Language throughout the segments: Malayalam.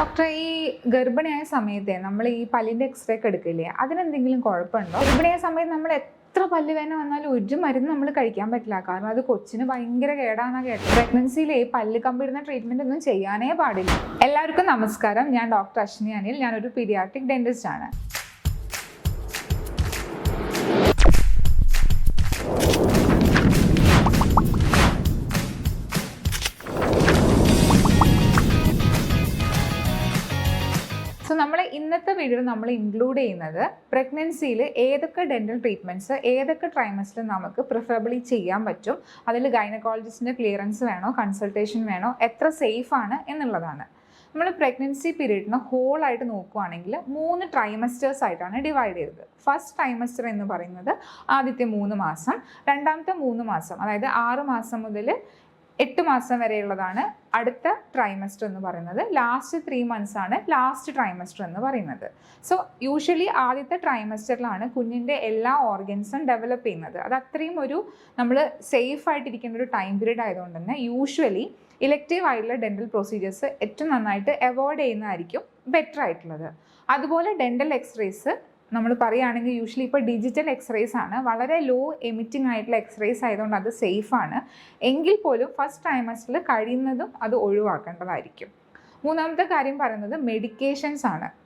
ഡോക്ടർ ഈ ഗർഭിണിയായ സമയത്തെ നമ്മൾ ഈ പല്ലിന്റെ എക്സ്റേ ഒക്കെ എടുക്കില്ലേ അതിനെന്തെങ്കിലും കുഴപ്പമുണ്ടോ? ഗർഭിണിയായ സമയത്ത് നമ്മൾ എത്ര പല്ല് വന്നാലും ഒരു മരുന്ന് നമ്മൾ കഴിക്കാൻ പറ്റില്ല. കാരണം അത് കൊച്ചിന് ഭയങ്കര കേടാന്നാ കേട്ടത്. പ്രഗ്നൻസിയിലെ പല്ല് കമ്പിടുന്ന ട്രീറ്റ്മെന്റ് ഒന്നും ചെയ്യാനേ പാടില്ല. എല്ലാവർക്കും നമസ്കാരം. ഞാൻ ഡോക്ടർ അശ്വിനി അനിൽ. ഞാനൊരു പീഡിയാട്രിക് ഡെന്റിസ്റ്റ് ആണ്. വീഡിയോയിൽ നമ്മൾ ഇൻക്ലൂഡ് ചെയ്യുന്നത് പ്രഗ്നൻസിയിൽ ഏതൊക്കെ ഡെന്റൽ ട്രീറ്റ്മെന്റ്സ് ഏതൊക്കെ ട്രൈമസ്റ്റിൽ നമുക്ക് പ്രിഫറബിളി ചെയ്യാൻ പറ്റും? അതിൽ ഗൈനക്കോളജിസ്റ്റിന്റെ ക്ലിയറൻസ് വേണോ? കൺസൾട്ടേഷൻ വേണോ? എത്ര സേഫ് ആണ് എന്നുള്ളതാണ്. നമ്മൾ പ്രഗ്നൻസി പീരീഡിന് ഹോൾ ആയിട്ട് നോക്കുവാണെങ്കിൽ മൂന്ന് ട്രൈമസ്റ്റേഴ്സ് ആയിട്ടാണ് ഡിവൈഡ് ചെയ്തത്. ഫസ്റ്റ് ട്രൈമസ്റ്റർ എന്ന് പറയുന്നത് ആദ്യത്തെ മൂന്ന് മാസം രണ്ടാമത്തെ മൂന്ന് മാസം അതായത് ആറ് മാസം മുതൽ എട്ട് മാസം വരെയുള്ളതാണ് അടുത്ത ട്രൈമസ്റ്റർ എന്ന് പറയുന്നത്. ലാസ്റ്റ് ത്രീ മന്ത്സ് ആണ് ലാസ്റ്റ് ട്രൈമസ്റ്റർ എന്ന് പറയുന്നത്. സോ യൂഷ്വലി ആദ്യത്തെ ട്രൈമസ്റ്ററിലാണ് കുഞ്ഞിന്റെ എല്ലാ ഓർഗൻസും ഡെവലപ്പ് ചെയ്യുന്നത്. അത് അത്രയും ഒരു നമ്മൾ സേഫ് ആയിട്ടിരിക്കുന്ന ഒരു ടൈം പീരീഡ് ആയതുകൊണ്ട് തന്നെ യൂഷ്വലി ഇലക്റ്റീവ് ആയിട്ടുള്ള ഡെന്റൽ പ്രൊസീജിയേഴ്സ് ഏറ്റവും നന്നായിട്ട് അവോയ്ഡ് ചെയ്യുന്നതായിരിക്കും ബെറ്റർ ആയിട്ടുള്ളത്. അതുപോലെ ഡെന്റൽ എക്സ്റേസ് നമ്മൾ പറയുകയാണെങ്കിൽ യൂഷ്വലി ഇപ്പോൾ ഡിജിറ്റൽ എക്സ്റേസ് ആണ്. വളരെ ലോ എമിറ്റിംഗ് ആയിട്ടുള്ള എക്സ്റേസ് ആയതുകൊണ്ട് അത് സേഫ് ആണ്. എങ്കിൽ പോലും ഫസ്റ്റ് ട്രൈമസ്റ്ററിൽ കഴിയുന്നതും അത് ഒഴിവാക്കേണ്ടതായിരിക്കും. മൂന്നാമത്തെ കാര്യം പറയുന്നത് മെഡിക്കേഷൻസ് ആണ്.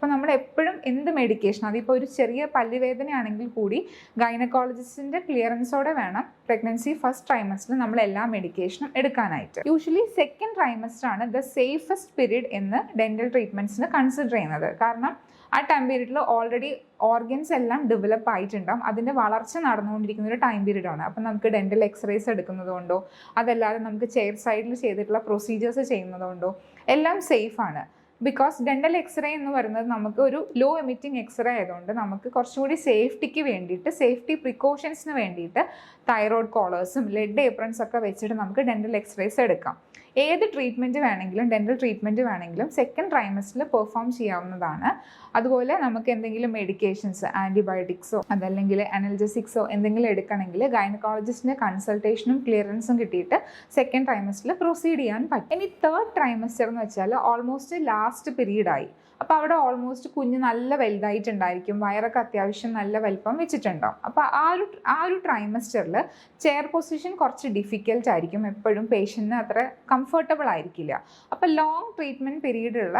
അപ്പോൾ നമ്മൾ എപ്പോഴും എന്ത് മെഡിക്കേഷൻ അതിപ്പോൾ ഒരു ചെറിയ പല്ലുവേദനയാണെങ്കിൽ കൂടി ഗൈനക്കോളജിസ്റ്റിന്റെ ക്ലിയറൻസോടെ വേണം പ്രഗ്നൻസി ഫസ്റ്റ് ട്രൈമസ്റ്ററിൽ നമ്മൾ എല്ലാ മെഡിക്കേഷനും എടുക്കാനായിട്ട്. യൂഷ്വലി സെക്കൻഡ് ട്രൈമസ്റ്റർ ആണ് ദ സേഫസ്റ്റ് പീരീഡ് എന്ന് ഡെന്റൽ ട്രീറ്റ്മെന്റ്സിന് കൺസിഡർ ചെയ്യുന്നത്. കാരണം ആ ടൈം പീരീഡിൽ ഓൾറെഡി ഓർഗൻസ് എല്ലാം ഡെവലപ്പ് ആയിട്ടുണ്ടാവും. അതിന്റെ വളർച്ച നടന്നുകൊണ്ടിരിക്കുന്ന ഒരു ടൈം പീരീഡാണ് അപ്പം നമുക്ക് ഡെന്റൽ എക്സ്റേസ് എടുക്കുന്നതുകൊണ്ടോ അതല്ലാതെ നമുക്ക് ചെയർ സൈഡിൽ ചെയ്തിട്ടുള്ള പ്രൊസീജിയേഴ്സ് ചെയ്യുന്നതുകൊണ്ടോ എല്ലാം സേഫാണ് ബിക്കോസ് ഡെന്റൽ എക്സ്റേ എന്ന് പറയുന്നത് നമുക്ക് ഒരു ലോ എമിറ്റിംഗ് എക്സ്റേ ആയതുകൊണ്ട് നമുക്ക് കുറച്ചുകൂടി സേഫ്റ്റിക്ക് വേണ്ടിയിട്ട് സേഫ്റ്റി പ്രിക്കോഷൻസിന് വേണ്ടിയിട്ട് തൈറോയ്ഡ് കോളേഴ്സും ലെഡ് ഏപ്രൺസ് ഒക്കെ വെച്ചിട്ട് നമുക്ക് ഡെന്റൽ എക്സ്റേസ് എടുക്കാം. ഏത് ട്രീറ്റ്മെന്റ് വേണമെങ്കിലും ഡെന്റൽ ട്രീറ്റ്മെന്റ് വേണമെങ്കിലും സെക്കൻഡ് ട്രൈമസ്റ്ററിൽ പെർഫോം ചെയ്യാവുന്നതാണ്. അതുപോലെ നമുക്ക് എന്തെങ്കിലും മെഡിക്കേഷൻസ് ആന്റിബയോട്ടിക്സോ അതല്ലെങ്കിൽ അനൽജസിക്സോ എന്തെങ്കിലും എടുക്കണമെങ്കിൽ ഗൈനക്കോളജിസ്റ്റിന്റെ കൺസൾട്ടേഷനും ക്ലിയറൻസും കിട്ടിയിട്ട് സെക്കൻഡ് ട്രൈമസ്റ്ററിൽ പ്രൊസീഡ് ചെയ്യാൻ പറ്റും. ഇനി തേർഡ് ട്രൈമസ്റ്റർ എന്ന് വെച്ചാൽ ഓൾമോസ്റ്റ് ലാസ്റ്റ് പീരീഡായി അപ്പോൾ അവിടെ ഓൾമോസ്റ്റ് കുഞ്ഞ് നല്ല വലുതായിട്ടുണ്ടായിരിക്കും. വയറൊക്കെ അത്യാവശ്യം നല്ല വലിപ്പം വെച്ചിട്ടുണ്ടാവും. അപ്പോൾ ആ ഒരു ആ ഒരു ട്രൈമസ്റ്ററിൽ ചെയർ പൊസിഷൻ കുറച്ച് ഡിഫിക്കൽട്ട് ആയിരിക്കും. എപ്പോഴും പേഷ്യന്റിന് അത്ര കംഫർട്ടബിൾ ആയിരിക്കില്ല. അപ്പോൾ ലോങ് ട്രീറ്റ്മെന്റ് പീരീഡുള്ള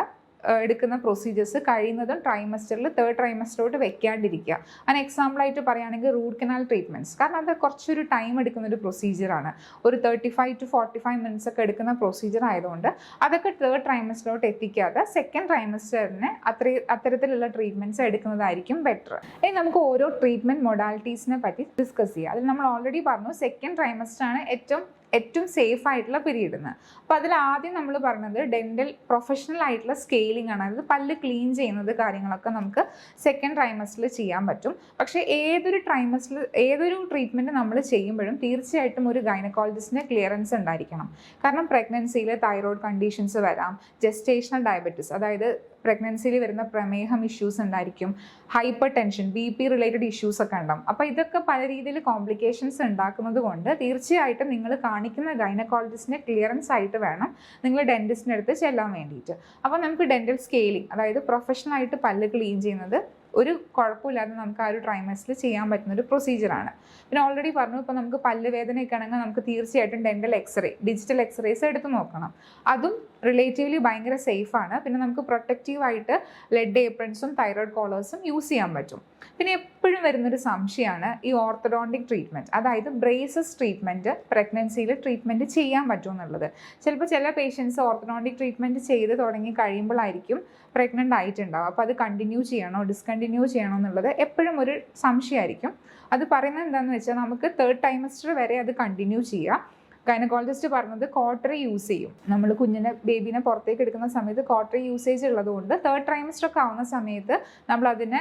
എടുക്കുന്ന പ്രൊസീജിയേഴ്സ് കഴിയുന്നതും ട്രൈമസ്റ്ററിൽ തേർഡ് ട്രൈമസ്റ്ററോട്ട് വെക്കാണ്ടിരിക്കുക. അതിന് എക്സാമ്പിളായിട്ട് പറയുകയാണെങ്കിൽ റൂട്ട് കനാൽ ട്രീറ്റ്മെന്റ്സ് കാരണം അത് കുറച്ചൊരു ടൈം എടുക്കുന്ന ഒരു പ്രൊസീജിയറാണ് ഒരു thirty five to forty five minutes ഒക്കെ എടുക്കുന്ന പ്രൊസീജിയർ ആയതുകൊണ്ട് അതൊക്കെ തേർഡ് ട്രൈമസ്റ്ററിലോട്ട് എത്തിക്കാതെ സെക്കൻഡ് ട്രൈമസ്റ്ററിന് അത്ര അത്തരത്തിലുള്ള ട്രീറ്റ്മെന്റ്സ് എടുക്കുന്നതായിരിക്കും ബെറ്റർ ഇനി നമുക്ക് ഓരോ ട്രീറ്റ്മെന്റ് മൊഡാലിറ്റീസിനെ പറ്റി ഡിസ്കസ് ചെയ്യാം. അതിൽ നമ്മൾ ഓൾറെഡി പറഞ്ഞു സെക്കൻഡ് ട്രൈമസ്റ്ററാണ് ഏറ്റവും ഏറ്റവും സേഫ് ആയിട്ടുള്ള പീരീഡ് എന്ന് അപ്പോൾ അതിൽ ആദ്യം നമ്മൾ പറഞ്ഞത് ഡെന്റൽ പ്രൊഫഷണൽ ആയിട്ടുള്ള സ്കെയിലിംഗ് ആണ്. അതായത് പല്ല് ക്ലീൻ ചെയ്യുന്നത് കാര്യങ്ങളൊക്കെ നമുക്ക് സെക്കൻഡ് ട്രൈമസ്റ്ററിൽ ചെയ്യാൻ പറ്റും. പക്ഷേ ഏതൊരു ട്രൈമസ്റ്ററിൽ ഏതൊരു ട്രീറ്റ്മെന്റ് നമ്മൾ ചെയ്യുമ്പോഴും തീർച്ചയായിട്ടും ഒരു ഗൈനക്കോളജിസ്റ്റിന്റെ ക്ലിയറൻസ് ഉണ്ടായിരിക്കണം. കാരണം പ്രഗ്നൻസിയിൽ തൈറോയ്ഡ് കണ്ടീഷൻസ് വരാം ജസ്റ്റേഷണൽ ഡയബറ്റിസ് അതായത് പ്രഗ്നൻസിയിൽ വരുന്ന പ്രമേഹം ഇഷ്യൂസ് ഉണ്ടായിരിക്കും. Hypertension B P related issues ഒക്കെ ഉണ്ടാവും. അപ്പോൾ ഇതൊക്കെ പല രീതിയിൽ കോംപ്ലിക്കേഷൻസ് ഉണ്ടാക്കുന്നത് കൊണ്ട് തീർച്ചയായിട്ടും നിങ്ങൾ കാണിക്കുന്ന ഗൈനക്കോളജിസ്റ്റിനെ ക്ലിയറൻസ് ആയിട്ട് വേണം നിങ്ങൾ ഡെന്റിസ്റ്റിന്റെ അടുത്ത് ചെല്ലാൻ വേണ്ടിയിട്ട്. അപ്പോൾ നമുക്ക് ഡെന്റൽ സ്കെയിലിംഗ് അതായത് പ്രൊഫഷണലായിട്ട് പല്ല് ക്ലീൻ ചെയ്യുന്നത് ഒരു കുഴപ്പമില്ലാതെ നമുക്ക് ആ ഒരു ട്രൈമസ്റ്റിൽ ചെയ്യാൻ പറ്റുന്ന ഒരു പ്രൊസീജിയറാണ് പിന്നെ ഓൾറെഡി പറഞ്ഞു ഇപ്പോൾ നമുക്ക് പല്ല് വേദനയൊക്കെ ആണെങ്കിൽ നമുക്ക് തീർച്ചയായിട്ടും ഡെന്റൽ എക്സ്റേ ഡിജിറ്റൽ എക്സ്റേസ് എടുത്ത് നോക്കണം. അതും റിലേറ്റീവ്ലി ഭയങ്കര ആണ്. പിന്നെ നമുക്ക് പ്രൊട്ടക്റ്റീവായിട്ട് ലെഡ് ഏപ്രൻസും തൈറോയ്ഡ് കോളേഴ്സും യൂസ് ചെയ്യാൻ പറ്റും. പിന്നെ എപ്പോഴും വരുന്നൊരു സംശയമാണ് ഈ ഓർത്തഡോണ്ടിക് ട്രീറ്റ്മെന്റ് അതായത് ബ്രേസസ് ട്രീറ്റ്മെന്റ് പ്രഗ്നൻസിയിൽ ട്രീറ്റ്മെന്റ് ചെയ്യാൻ പറ്റുമെന്നുള്ളത്. ചിലപ്പോൾ ചില പേഷ്യൻസ് ഓർത്തഡോണ്ടിക് ട്രീറ്റ്മെന്റ് ചെയ്ത് തുടങ്ങി കഴിയുമ്പോഴായിരിക്കും പ്രഗ്നന്റ് ആയിട്ടുണ്ടാവും അപ്പോൾ അത് കണ്ടിന്യൂ ചെയ്യണോ ഡിസ്കണ്ടിന്യൂ ചെയ്യണോ എന്നുള്ളത് എപ്പോഴും ഒരു സംശയമായിരിക്കും. അത് പറയുന്നത് എന്താണെന്ന് വെച്ചാൽ നമുക്ക് തേർഡ് ടൈമസ്റ്റർ വരെ അത് കണ്ടിന്യൂ ചെയ്യാം. ഗൈനക്കോളജിസ്റ്റ് പറഞ്ഞത് ക്വാർട്ടറി യൂസ് ചെയ്യും. നമ്മൾ കുഞ്ഞിനെ ബേബിനെ പുറത്തേക്ക് എടുക്കുന്ന സമയത്ത് ക്വാർട്ടറി യൂസേജ് ഉള്ളതുകൊണ്ട് തേർഡ് ട്രൈമസ്റ്റർ ഒക്കെ ആവുന്ന സമയത്ത് നമ്മൾ അതിനെ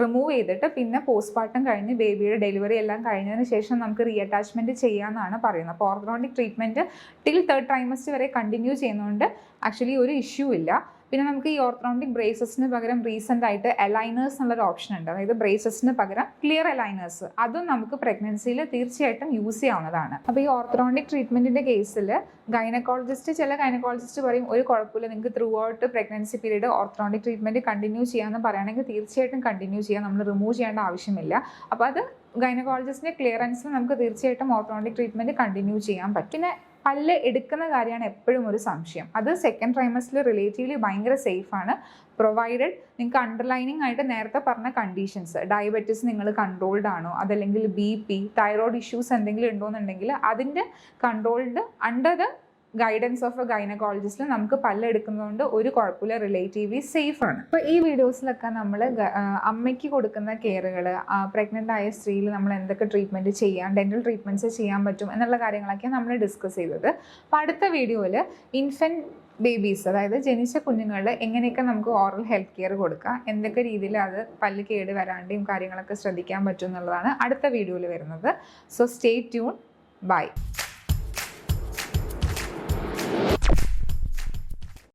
റിമൂവ് ചെയ്തിട്ട് പിന്നെ പോസ്റ്റ്മോർട്ടം കഴിഞ്ഞ് ബേബിയുടെ ഡെലിവറി എല്ലാം കഴിഞ്ഞതിന് ശേഷം നമുക്ക് റീ അറ്റാച്ച്മെന്റ് ചെയ്യാമെന്നാണ് പറയുന്നത്. അപ്പോൾ orthodontic treatment till third trimester വരെ കണ്ടിന്യൂ ചെയ്യുന്നതുകൊണ്ട് ആക്ച്വലി ഒരു ഇഷ്യൂ ഇല്ല. പിന്നെ നമുക്ക് ഈ ഓർത്തോണ്ടിക് ബ്രേസസിന് പകരം റീസെന്റ് ആയിട്ട് അലൈനേഴ്സ് എന്നുള്ളൊരു ഓപ്ഷൻ ഉണ്ട്. അതായത് ബ്രേസസിന് പകരം ക്ലിയർ അലൈനേഴ്സ് അതും നമുക്ക് പ്രഗ്നൻസിയിൽ തീർച്ചയായിട്ടും യൂസ് ചെയ്യാവുന്നതാണ്. അപ്പോൾ ഈ ഓർത്തോണ്ടിക് ട്രീറ്റ്മെന്റിന്റെ കേസിൽ ഗൈനക്കോളജിസ്റ്റ് ചില ഗൈനക്കോളജിസ്റ്റ് പറയും ഒരു കുഴപ്പമില്ല നിങ്ങൾക്ക് throughout pregnancy period orthodontic treatment continue ചെയ്യാമെന്ന് പറയുകയാണെങ്കിൽ തീർച്ചയായിട്ടും കണ്ടിന്യൂ ചെയ്യാം. നമ്മൾ റിമൂവ് ചെയ്യേണ്ട ആവശ്യമില്ല. അപ്പോൾ അത് ഗൈനക്കോളജിസ്റ്റിന്റെ ക്ലിയറൻസിൽ നമുക്ക് തീർച്ചയായിട്ടും ഓർത്തോണ്ടിക് ട്രീറ്റ്മെന്റ് കണ്ടിന്യൂ ചെയ്യാൻ പറ്റും. പിന്നെ പല്ല് എടുക്കുന്ന കാര്യമാണ് എപ്പോഴും ഒരു സംശയം. അത് സെക്കൻഡ് ട്രൈമസ്റ്റിൽ റിലേറ്റീവ്ലി ഭയങ്കര ആണ്. പ്രൊവൈഡഡ് നിങ്ങൾക്ക് അണ്ടർലൈനിങ് ആയിട്ട് നേരത്തെ പറഞ്ഞ കണ്ടീഷൻസ് ഡയബറ്റിസ് നിങ്ങൾ കൺട്രോൾഡ് ആണോ അതല്ലെങ്കിൽ ബി പി തൈറോയ്ഡ് ഇഷ്യൂസ് എന്തെങ്കിലും ഉണ്ടോ എന്നുണ്ടെങ്കിൽ അതിന്റെ controlled under the guidance of a ഗൈനക്കോളജിസ്റ്റിൽ നമുക്ക് പല്ലെടുക്കുന്നതുകൊണ്ട് ഒരു കുഴപ്പമില്ല റിലേറ്റീവ്ലി സേഫ് ആണ്. അപ്പോൾ ഈ വീഡിയോസിലൊക്കെ നമ്മൾ അമ്മയ്ക്ക് കൊടുക്കുന്ന കെയറുകൾ പ്രഗ്നന്റ് ആയ സ്ത്രീയിൽ നമ്മൾ എന്തൊക്കെ ട്രീറ്റ്മെന്റ് ചെയ്യാം ഡെന്റൽ ട്രീറ്റ്മെന്റ്സ് ചെയ്യാൻ പറ്റും എന്നുള്ള കാര്യങ്ങളൊക്കെ നമ്മൾ ഡിസ്കസ് ചെയ്തത്. അപ്പോൾ അടുത്ത വീഡിയോയിൽ ഇൻഫന്റ് ബേബീസ് അതായത് ജനിച്ച കുഞ്ഞുങ്ങളിൽ എങ്ങനെയൊക്കെ നമുക്ക് ഓറൽ ഹെൽത്ത് കെയർ കൊടുക്കാം എന്തൊക്കെ രീതിയിൽ അത് പല്ല് കേട് വരാണ്ടെയും കാര്യങ്ങളൊക്കെ ശ്രദ്ധിക്കാൻ പറ്റും എന്നുള്ളതാണ് അടുത്ത വീഡിയോയിൽ വരുന്നത്. So stay tune by